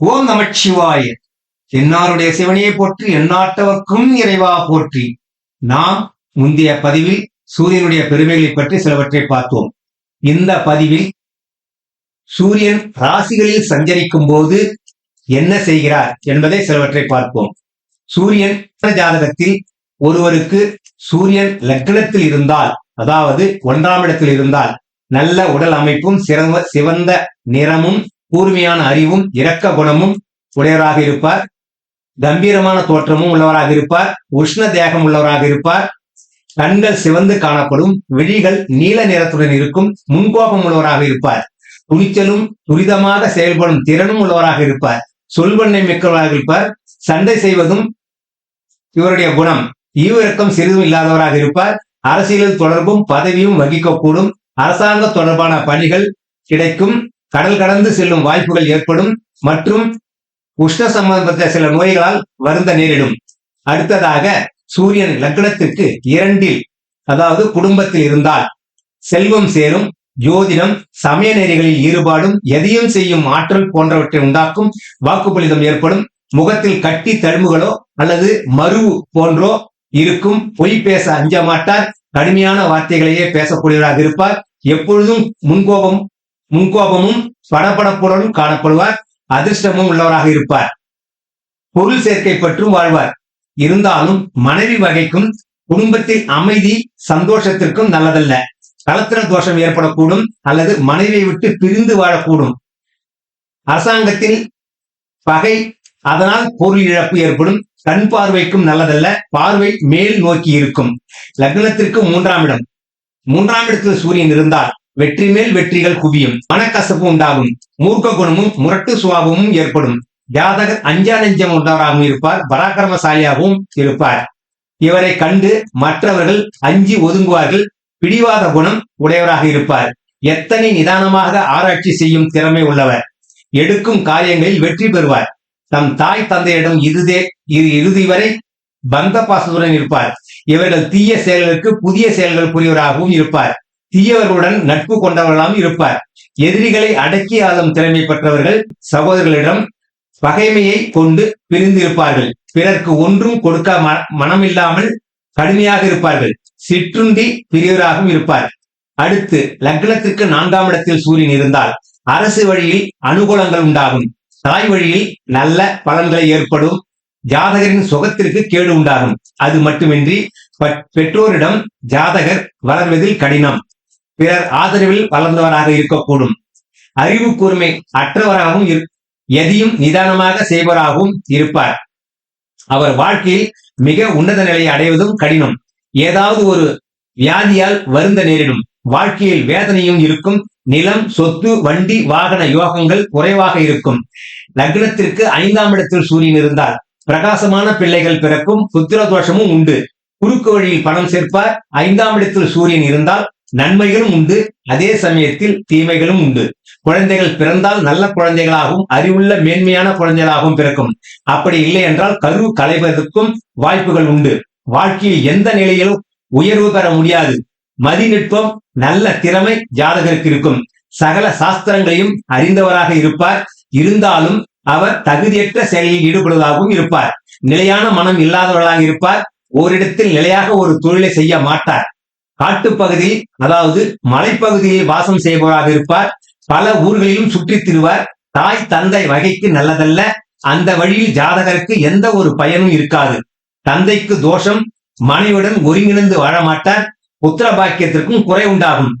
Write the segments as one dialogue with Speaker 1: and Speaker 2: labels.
Speaker 1: ஓம் நமச்சிவாய என்னாருடைய சிவனையை போற்றி எந்நாட்டவர்க்கும் இறைவா போற்றி. நாம் முந்தைய பதிவில் சூரியனுடைய பெருமைகளை பற்றி சிலவற்றை பார்த்தோம். இந்த பதிவில் சூரியன் ராசிகளில் சஞ்சரிக்கும் போது என்ன செய்கிறார் என்பதை சிலவற்றை பார்ப்போம். சூரியன் ஜாதகத்தில் ஒருவருக்கு சூரியன் லக்னத்தில் இருந்தால் அதாவது ஒன்றாம் இடத்தில் இருந்தால் நல்ல உடல் அமைப்பும் சிறந்த சிவந்த நிறமும் கூர்மையான அறிவும் இரக்க குணமும் உடையவராக இருப்பார். கம்பீரமான தோற்றமும் உள்ளவராக இருப்பார். உஷ்ண தேகம் உள்ளவராக இருப்பார். கண்கள் சிவந்து காணப்படும். விழிகள் நீல நிறத்துடன் இருக்கும். முன்கோபம் உள்ளவராக இருப்பார். துணிச்சலும் துரிதமாக செயல்படும் திறனும் உள்ளவராக இருப்பார். சொல்வண்ணை மிக்கவராக இருப்பார். சண்டை செய்வதும் இவருடைய குணம். ஈவிரக்கம் சிறிதும் இல்லாதவராக இருப்பார். அரசியலில் தொடர்பும் பதவியும் வகிக்கக்கூடும். அரசாங்க தொடர்பான பணிகள் கிடைக்கும். கடல் கடந்து செல்லும் வாய்ப்புகள் ஏற்படும் மற்றும் உஷ்ண சம்பந்தப்பட்ட சில நோய்களால் வருந்த நேரிடும். அடுத்ததாக சூரியன் லக்னத்திற்கு இரண்டில் அதாவது குடும்பத்தில் இருந்தால் செல்வம் சேரும் ஜோதிடம் சமய நெறிகளில் ஈடுபாடும் எதையும் செய்யும் ஆற்றல் போன்றவற்றை உண்டாக்கும் வாக்குப்பளிதம் ஏற்படும். முகத்தில் கட்டி தழும்புகளோ அல்லது மருவு போன்றோ இருக்கும். பொய் பேச அஞ்ச மாட்டார் கடுமையான வார்த்தைகளையே பேசக்கூடியவராக இருப்பார். எப்பொழுதும் முன்கோபம் முன்கோபமும் படபடப்புடனும் காணப்படுவார் அதிர்ஷ்டமும் உள்ளவராக இருப்பார். பொருள் சேர்க்கை பற்றும் வாழ்வார். இருந்தாலும் மனைவி வகைக்கும் குடும்பத்தில் அமைதி சந்தோஷத்திற்கும் நல்லதல்ல. கலத்திர தோஷம் ஏற்படக்கூடும் அல்லது மனைவியை விட்டு பிரிந்து வாழக்கூடும். அரசாங்கத்தில் பகை அதனால் பொருள் இழப்பு ஏற்படும். கண் பார்வைக்கும் நல்லதல்ல. பார்வை மேல் நோக்கி இருக்கும். லக்னத்திற்கு மூன்றாம் இடம். மூன்றாம் இடத்தில் சூரியன் இருந்தால் வெற்றி மேல் வெற்றிகள் குவியும். மனக்கசப்பு உண்டாகும். மூர்க்க குணமும் முரட்டு சுவாபமும் ஏற்படும். ஜாதகர் அஞ்சா நெஞ்சம் உள்ளவராகவும் இருப்பார். பராக்கிரமசாலியாகவும் இருப்பார். இவரை கண்டு மற்றவர்கள் அஞ்சி ஒதுங்குவார்கள். பிடிவாத குணம் உடையவராக இருப்பார். எத்தனை நிதானமாக ஆராய்ச்சி செய்யும் திறமை உள்ளவர். எடுக்கும் காரியங்களில் வெற்றி பெறுவார். தம் தாய் தந்தையிடம் இதுதே இரு இறுதி வரை பந்த பாசத்துடன் இருப்பார். இவர்கள் தீய செயல்களுக்கு புதிய செயல்கள் புரியவராகவும் இருப்பார். தீயவர்களுடன் நட்பு கொண்டவர்களாகவும் இருப்பார். எதிரிகளை அடக்கி ஆளும் திறமை பெற்றவர்கள் சகோதரர்களிடம் பகைமையை கொண்டு பிரிந்து இருப்பார்கள் பிறர்க்கு ஒன்றும் கொடுக்க மனமில்லாமல் கடுமையாக இருப்பார்கள். சிற்றுண்டி பிரியவராகவும் இருப்பார். அடுத்து லக்னத்திற்கு நான்காம் இடத்தில் சூரியன் இருந்தால் அரசு வழியில் அனுகூலங்கள் உண்டாகும். தாய் வழியில் நல்ல பலன்களை ஏற்படும். ஜாதகரின் சுகத்திற்கு கேடு உண்டாகும். அது மட்டுமின்றி பெற்றோரிடம் ஜாதகர் வளர்வதில் கடினம். பிறர் ஆதரவில் வளர்ந்தவராக இருக்கக்கூடும். அறிவு கூர்மை அற்றவராகவும் எதையும் நிதானமாக செய்வராகவும் இருப்பார். அவர் வாழ்க்கையில் மிக உன்னத நிலையை அடைவதும் கடினம். ஏதாவது ஒரு வியாதியால் வருந்த நேரிடும். வாழ்க்கையில் வேதனையும் இருக்கும். நிலம் சொத்து வண்டி வாகன யோகங்கள் குறைவாக இருக்கும். லக்னத்திற்கு ஐந்தாம் இடத்தில் சூரியன் இருந்தால் பிரகாசமான பிள்ளைகள் பிறக்கும். புத்திர தோஷமும் உண்டு. குறுக்கு வழியில் பணம் சேர்ப்பார். ஐந்தாம் இடத்தில் சூரியன் இருந்தால் நன்மைகளும் உண்டு. அதே சமயத்தில் தீமைகளும் உண்டு. குழந்தைகள் பிறந்தால் நல்ல குழந்தைகளாகவும் அறிவுள்ள மேன்மையான குழந்தைகளாகவும் பிறக்கும். அப்படி இல்லை என்றால் கரு களைவதற்கும் வாய்ப்புகள் உண்டு. வாழ்க்கையில் எந்த நிலையிலும் உயர்வு பெற முடியாது. மதிநுட்பம் நல்ல திறமை ஜாதகருக்கு இருக்கும். சகல சாஸ்திரங்களையும் அறிந்தவராக இருப்பார். இருந்தாலும் அவர் தகுதியற்ற செயலில் ஈடுபடுவதாகவும் இருப்பார். நிலையான மனம் இல்லாதவர்களாக இருப்பார். ஓரிடத்தில் நிலையாக ஒரு தொழிலை செய்ய மாட்டார். காட்டுப்பகுதி அதாவது மலைப்பகுதியில் வாசம் செய்பவராக இருப்பார். பல ஊர்களிலும் சுற்றித் திருவார். தாய் தந்தை வகைக்கு நல்லதல்ல. அந்த வழியில் ஜாதகருக்கு எந்த ஒரு பயனும் இருக்காது. தந்தைக்கு தோஷம் மனைவியுடன் ஒருங்கிணைந்து வாழ மாட்டார் புத்திர பாக்கியத்திற்கும் குறை உண்டாகும்.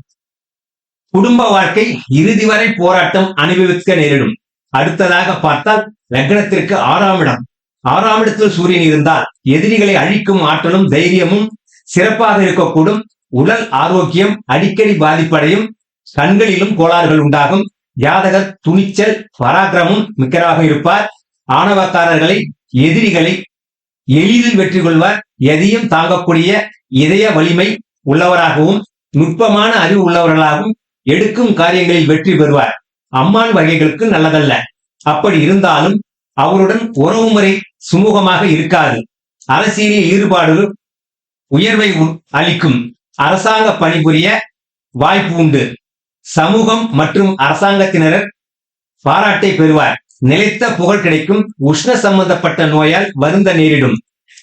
Speaker 1: குடும்ப வாழ்க்கை இறுதி வரை போராட்டம் அனுபவிக்க நேரிடும். அடுத்ததாக பார்த்தால் லக்னத்திற்கு ஆறாம் இடம். ஆறாம் இடத்தில் சூரியன் இருந்தால் எதிரிகளை அழிக்கும் ஆற்றலும் தைரியமும் சிறப்பாக இருக்கக்கூடும். உடல் ஆரோக்கியம் அடிக்கடி பாதிப்படையும் கண்களிலும் கோளாறுகள் உண்டாகும். ஜாதகர் துணிச்சல் பராக்கிரமும் மிக்கராக இருப்பார். ஆணவக்காரர்களை எதிரிகளை எளிதில் வெற்றி கொள்வார். எதையும் தாங்கக்கூடிய இதய வலிமை உள்ளவராகவும் நுட்பமான அறிவு உள்ளவர்களாகவும் எடுக்கும் காரியங்களில் வெற்றி பெறுவார். அம்மான் வகைகளுக்கு நல்லதல்ல. அப்படி இருந்தாலும் அவருடன் உறவு முறை சுமூகமாக இருக்காது. அரசியலில் ஈடுபாடு உயர்வை அளிக்கும். அரசாங்க பணிபுரிய வாய்ப்பு உண்டு. சமூகம் மற்றும் அரசாங்கத்தினர் பாராட்டை பெறுவார். நிலைத்த புகழ் கிடைக்கும். உஷ்ண சம்பந்தப்பட்ட நோயால் வருந்த நேரிடும்.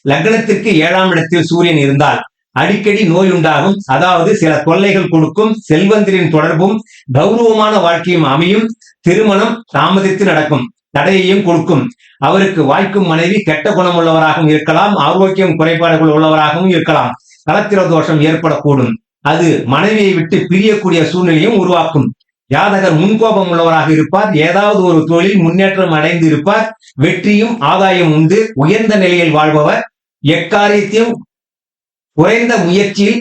Speaker 1: லக்னத்திற்கு ஏழாம் இடத்தில் சூரியன் இருந்தால் அடிக்கடி நோய் உண்டாகும். அதாவது சில தொல்லைகள் கொடுக்கும். செல்வந்தரின் தொடர்பும் கௌரவமான வாழ்க்கையும் அமையும். திருமணம் தாமதித்து நடக்கும். தடையையும் கொடுக்கும். அவருக்கு வாய்க்கும் மனைவி கெட்ட குணம் உள்ளவராகவும் இருக்கலாம். ஆரோக்கியம் குறைபாடுகள் உள்ளவராகவும் இருக்கலாம். கலத்திர தோஷம் ஏற்படக்கூடும். அது மனைவியை விட்டு பிரியக்கூடிய சூழ்நிலையும் உருவாக்கும். ஜாதகர் முன்கோபம் உள்ளவராக இருப்பார். ஏதாவது ஒரு தொழில் முன்னேற்றம் அடைந்து இருப்பார் வெற்றியும் ஆதாயம் உண்டு. உயர்ந்த நிலையில் வாழ்பவர் எக்காரியத்தையும் குறைந்த முயற்சியில்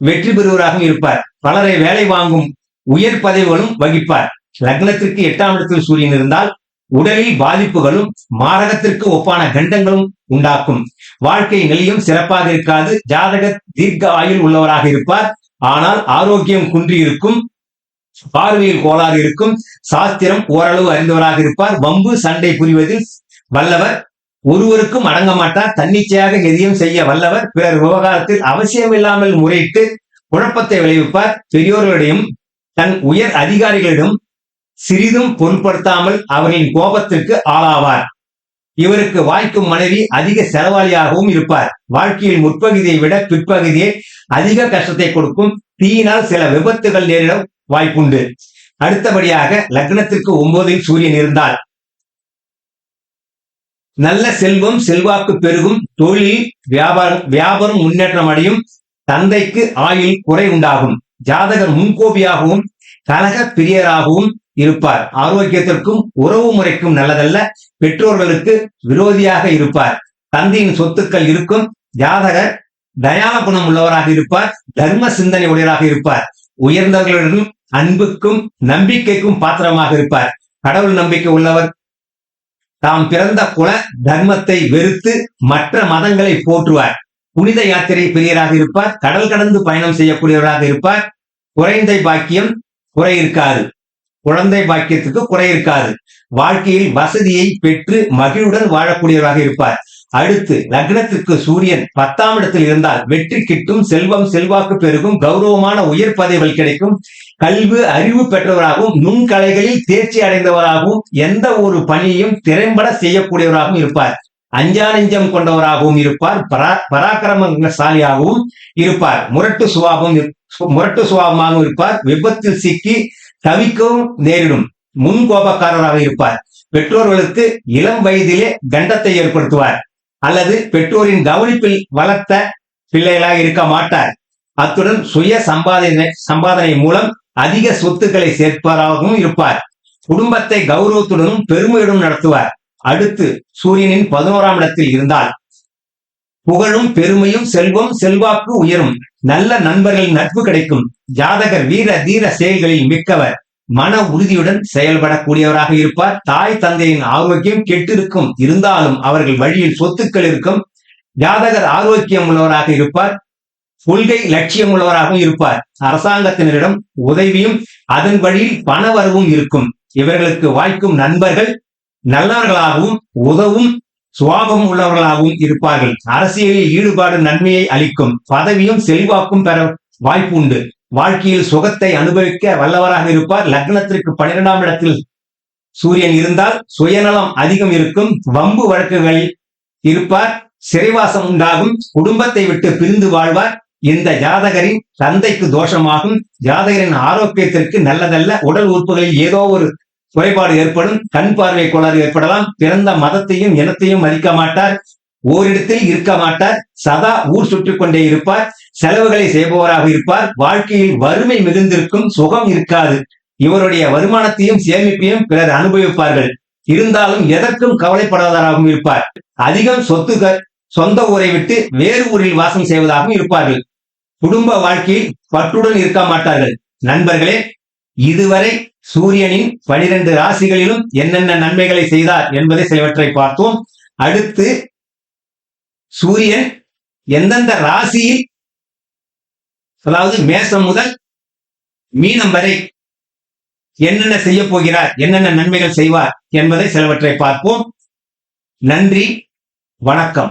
Speaker 1: வெற்றி பெறுவராகவும் இருப்பார். பலரை வேலை வாங்கும் உயர் பதவிகளும் வகிப்பார். லக்னத்திற்கு எட்டாம் இடத்தில் சூரியன் இருந்தால் உடலில் பாதிப்புகளும் மாரகத்திற்கு ஒப்பான கண்டங்களும் உண்டாக்கும். வாழ்க்கை நிலையும் சிறப்பாக இருக்காது. ஜாதக தீர்க்க ஆயுள் உள்ளவராக இருப்பார். ஆனால் ஆரோக்கியம் குன்றி இருக்கும் பார்வையில் கோளாறு இருக்கும் சாஸ்திரம் ஓரளவு அறிந்தவராக இருப்பார். வம்பு சண்டை புரிவதில் வல்லவர் ஒருவருக்கும் அடங்க மாட்டார். தன்னிச்சையாக எதையும் செய்ய வல்லவர். பிறர் விவகாரத்தில் அவசியமில்லாமல் முறையிட்டு குழப்பத்தை விளைவிப்பார். பெரியோர்களிடையும் தன் உயர் அதிகாரிகளிடம் சிறிதும் பொருட்படுத்தாமல் அவர்களின் கோபத்திற்கு ஆளாவார். இவருக்கு வாய்க்கும் மனைவி அதிக செலவாளியாகவும் இருப்பார். வாழ்க்கையில் முற்பகுதியை விட பிற்பகுதியே அதிக கஷ்டத்தை கொடுக்கும் தீயினால் சில விபத்துகள் நேரிட வாய்ப்புண்டு. அடுத்தபடியாக லக்னத்திற்கு ஒன்பதில் சூரியன் இருந்தால் நல்ல செல்வம் செல்வாக்கு பெருகும் தொழில் வியாபாரம் வியாபாரம் முன்னேற்றம் அடையும் தந்தைக்கு ஆயுள் குறை உண்டாகும் ஜாதகர் முன்கோபியாகவும் கலக பிரியராகவும் இருப்பார். ஆரோக்கியத்திற்கும் உறவு முறைக்கும் நல்லதல்ல. பெற்றோர்களுக்கு விரோதியாக இருப்பார். தந்தையின் சொத்துக்கள் இருக்கும். ஜாதகர் தயான குணம் உள்ளவராக இருப்பார். தர்ம சிந்தனை உடையராக இருப்பார். உயர்ந்தவர்களிடம் அன்புக்கும் நம்பிக்கைக்கும் பாத்திரமாக இருப்பார். கடவுள் நம்பிக்கை உள்ளவர். தாம் பிறந்த குல தர்மத்தை வெறுத்து மற்ற மதங்களை போற்றுவார். புனித யாத்திரை பெரியராக இருப்பார். கடல் கடந்து பயணம் செய்யக்கூடியவராக இருப்பார். குறைந்த பாக்கியம் குறை இருக்காது குழந்தை பாக்கியத்துக்கு குறை இருக்காது வாழ்க்கையில் வசதியை பெற்று மகிழ்வுடன் வாழக்கூடியவராக இருப்பார். அடுத்து லக்னத்திற்கு சூரியன் பத்தாம் இடத்தில் இருந்தால் வெற்றி கிட்டும் செல்வம் செல்வாக்கு பெருகும் கௌரவமான உயர் பதவிகள் கிடைக்கும் கல்வி அறிவு பெற்றவராகவும் நுண்கலைகளில் தேர்ச்சி அடைந்தவராகவும் எந்த ஒரு பணியையும் திறம்பட செய்யக்கூடியவராகவும் இருப்பார். அஞ்சா நெஞ்சம் கொண்டவராகவும் இருப்பார். பரா பராக்கிரமசாலியாகவும் இருப்பார். முரட்டு சுவாபம் முரட்டு சுவாபமாகவும் இருப்பார். விபத்தில் சிக்கி தவிக்கவும் நேரிடும். முன் கோபக்காரராக இருப்பார். பெற்றோர்களுக்கு இளம் வயதிலே கண்டத்தை ஏற்படுத்துவார். அல்லது பெற்றோரின் கவனிப்பில் வளர்த்த பிள்ளைகளாக இருக்க மாட்டார். அத்துடன் சுய சம்பாதனை சம்பாதனை மூலம் அதிக சொத்துக்களை சேர்ப்பவராகவும் இருப்பார். குடும்பத்தை கௌரவத்துடனும் பெருமையுடன் நடத்துவார். அடுத்து சூரியனின் பதினோராம் இடத்தில் இருந்தால் புகழும் பெருமையும் செல்வம் செல்வாக்கு உயரும். நல்ல நண்பர்களின் நட்பு கிடைக்கும். ஜாதகர் வீர தீர செயல்களில் மிக்கவர். மன உறுதியுடன் செயல்படக்கூடியவராக இருப்பார். தாய் தந்தையின் ஆரோக்கியம் கெட்டிருக்கும். இருந்தாலும் அவர்கள் வழியில் சொத்துக்கள் இருக்கும். ஜாதகர் ஆரோக்கியம் உள்ளவராக இருப்பார். கொள்கை லட்சியம் உள்ளவராகவும் இருப்பார். அரசாங்கத்தினரிடம் உதவியும் அதன் வழியில் பண வரவும் இருக்கும். இவர்களுக்கு வாய்க்கும் நண்பர்கள் நல்லவர்களாகவும் உதவும் சுவாபம் உள்ளவர்களாகவும் இருப்பார்கள். அரசியலில் ஈடுபாடு நன்மையை அளிக்கும் பதவியும் செல்வாக்கும் பெற வாய்ப்பு உண்டு வாழ்க்கையில் சுகத்தை அனுபவிக்க வல்லவராக இருப்பார். லக்னத்திற்கு பன்னிரெண்டாம் இடத்தில் சூரியன் இருந்தால் சுயநலம் அதிகம் இருக்கும். வம்பு வழக்குகளில் இருப்பார். சிறைவாசம் உண்டாகும். குடும்பத்தை விட்டு பிரிந்து வாழ்வார். இந்த ஜாதகரின் தந்தைக்கு தோஷமாகும். ஜாதகரின் ஆரோக்கியத்திற்கு நல்லதல்ல. உடல் உறுப்புகளில் ஏதோ ஒரு குறைபாடு ஏற்படும் கண் பார்வை கோளாறு ஏற்படலாம் பிறந்த மதத்தையும் இனத்தையும் மதிக்க மாட்டார் ஓரிடத்தில் இருக்க மாட்டார் சதா ஊர் சுற்றி கொண்டே இருப்பார் செலவுகளை செய்பவராக இருப்பார் வாழ்க்கையில் வறுமை மிகுந்திருக்கும் சுகம் இருக்காது. இவருடைய வருமானத்தையும் சேமிப்பையும் பிறர் அனுபவிப்பார்கள். இருந்தாலும் எதற்கும் கவலைப்படாதவராகவும் இருப்பார். அதிகம் சொத்துகள் சொந்த ஊரை விட்டு வேறு ஊரில் வாசம் செய்வதாகவும் இருப்பார்கள். குடும்ப வாழ்க்கையில் பற்றுடன் இருக்க மாட்டார்கள். நண்பர்களே இதுவரை சூரியனின் பனிரெண்டு ராசிகளிலும் என்னென்ன நன்மைகளை செய்தார் என்பதை சிலவற்றை பார்த்தோம் அடுத்து சூரியன் எந்தெந்த ராசியில் அதாவது மேசம் முதல் மீனம் வரை என்னென்ன செய்ய போகிறார் என்னென்ன நன்மைகள் செய்வார் என்பதை சிலவற்றை பார்ப்போம். நன்றி வணக்கம்.